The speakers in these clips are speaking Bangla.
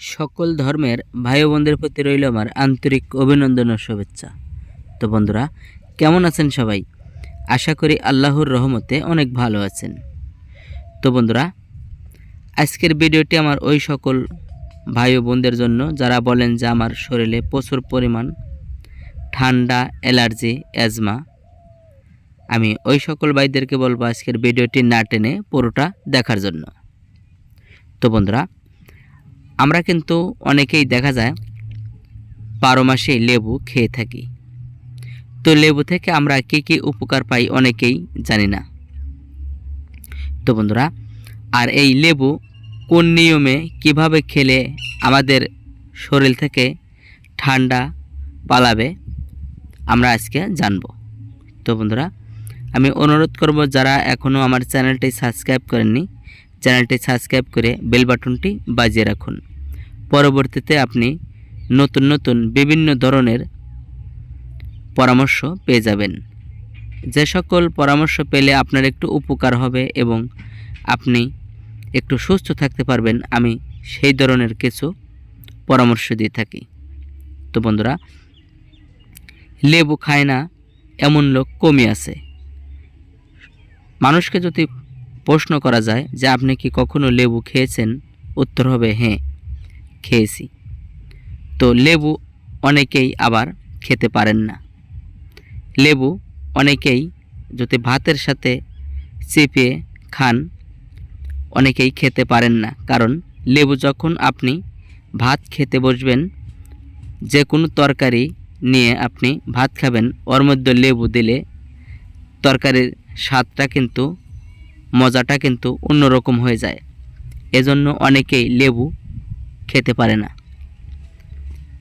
সকল ধর্মের ভাই বোনদের প্রতি রইল আমার আন্তরিক অভিনন্দন ও শুভেচ্ছা। তো বন্ধুরা, কেমন আছেন সবাই? আশা করি আল্লাহর রহমতে অনেক ভালো আছেন। তো বন্ধুরা, আজকের ভিডিওটি আমার ওই সকল ভাই বোনদের জন্য, যারা বলেন যে আমার শরীরে প্রচুর পরিমাণ ঠান্ডা, অ্যালার্জি, অ্যাজমা, আমি ওই সকল ভাইদেরকে বলব আজকের ভিডিওটি না টেনে পুরোটা দেখার জন্য। তো বন্ধুরা আমরা কিন্তু অনেকেই দেখা যায় বারো মাসে লেবু খেয়ে থাকি। তো লেবু থেকে আমরা কী কী উপকার পাই অনেকেই জানি না। তো বন্ধুরা, আর এই লেবু কোন নিয়মে কীভাবে খেলে আমাদের শরীর থেকে ঠান্ডা পালাবে, আমরা আজকে জানব। তো বন্ধুরা, আমি অনুরোধ করব যারা এখনও আমার চ্যানেলটি সাবস্ক্রাইব করেননি চ্যানেলটি সাবস্ক্রাইব করে বেল বাটনটি বাজিয়ে রাখুন। পরবর্তীতে আপনি নতুন নতুন বিভিন্ন ধরনের পরামর্শ পেয়ে যাবেন। যে সকল পরামর্শ পেলে আপনার একটু উপকার হবে এবং আপনি একটু সুস্থ থাকতে পারবেন, আমি সেই ধরনের কিছু পরামর্শ দিয়ে থাকি। তো বন্ধুরা, লেবু খায় না, এমন লোক কমই আছে। মানুষকে যদি প্রশ্ন করা যায় যে আপনি কি কখনো লেবু খেয়েছেন? উত্তর হবে হ্যাঁ খেয়েছি। তো লেবু অনেকেই আবার খেতে পারেন না। লেবু অনেকেই যদি ভাতের সাথে চেপে খান, অনেকেই খেতে পারেন না। কারণ লেবু যখন আপনি ভাত খেতে বসবেন যে কোনো তরকারি নিয়ে আপনি ভাত খাবেন, ওর মধ্যে লেবু দিলে তরকারির স্বাদটা কিন্তু মজাটা কিন্তু অন্যরকম হয়ে যায়। এজন্য অনেকেই লেবু খেতে পারে না।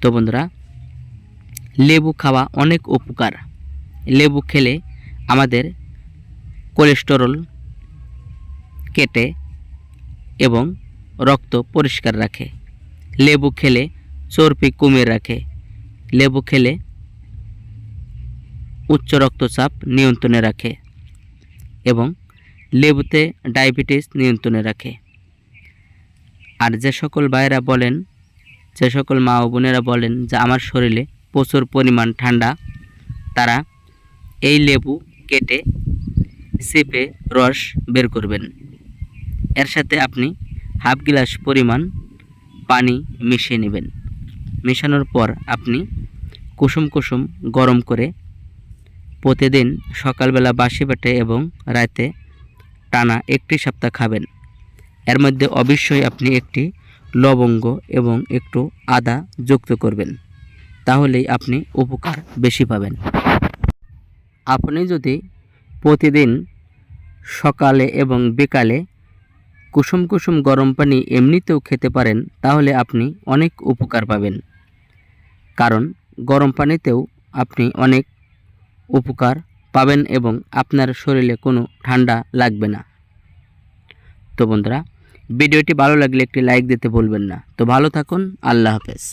তো বন্ধুরা, লেবু খাওয়া অনেক উপকার। লেবু খেলে আমাদের কোলেস্টেরল কেটে এবং রক্ত পরিষ্কার রাখে। লেবু খেলে চর্বি কমিয়ে রাখে। লেবু খেলে উচ্চ রক্তচাপ নিয়ন্ত্রণে রাখে এবং লেবুতে ডায়াবেটিস নিয়ন্ত্রণে রাখে। আর যে সকল ভাইয়েরা বলেন, যে সকল মা ও বোনেরা বলেন যে আমার শরীরে প্রচুর পরিমাণ ঠান্ডা, তারা এই লেবু কেটে চেপে রস বের করবেন। এর সাথে আপনি হাফ গ্লাস পরিমাণ পানি মিশিয়ে নেবেন। মেশানোর পর আপনি কুসুম কুসুম গরম করে প্রতিদিন সকালবেলা বাসি পেটে এবং রাতে টানা একটি সপ্তাহ খাবেন। এর মধ্যে অবশ্যই আপনি একটি লবঙ্গ এবং একটু আদা যুক্ত করবেন। তাহলেই আপনি উপকার বেশি পাবেন। আপনি যদি প্রতিদিন সকালে এবং বিকালে কুসুম কুসুম গরম পানি এমনিতেও খেতে পারেন, তাহলে আপনি অনেক উপকার পাবেন। কারণ গরম পানিতেও আপনি অনেক উপকার পাবেন এবং আপনার শরীরে কোনো ঠান্ডা লাগবে না। তো বন্ধুরা, ভিডিওটি ভালো লাগলে একটি লাইক দিতে ভুলবেন না। তো ভালো থাকুন, আল্লাহ হাফেজ।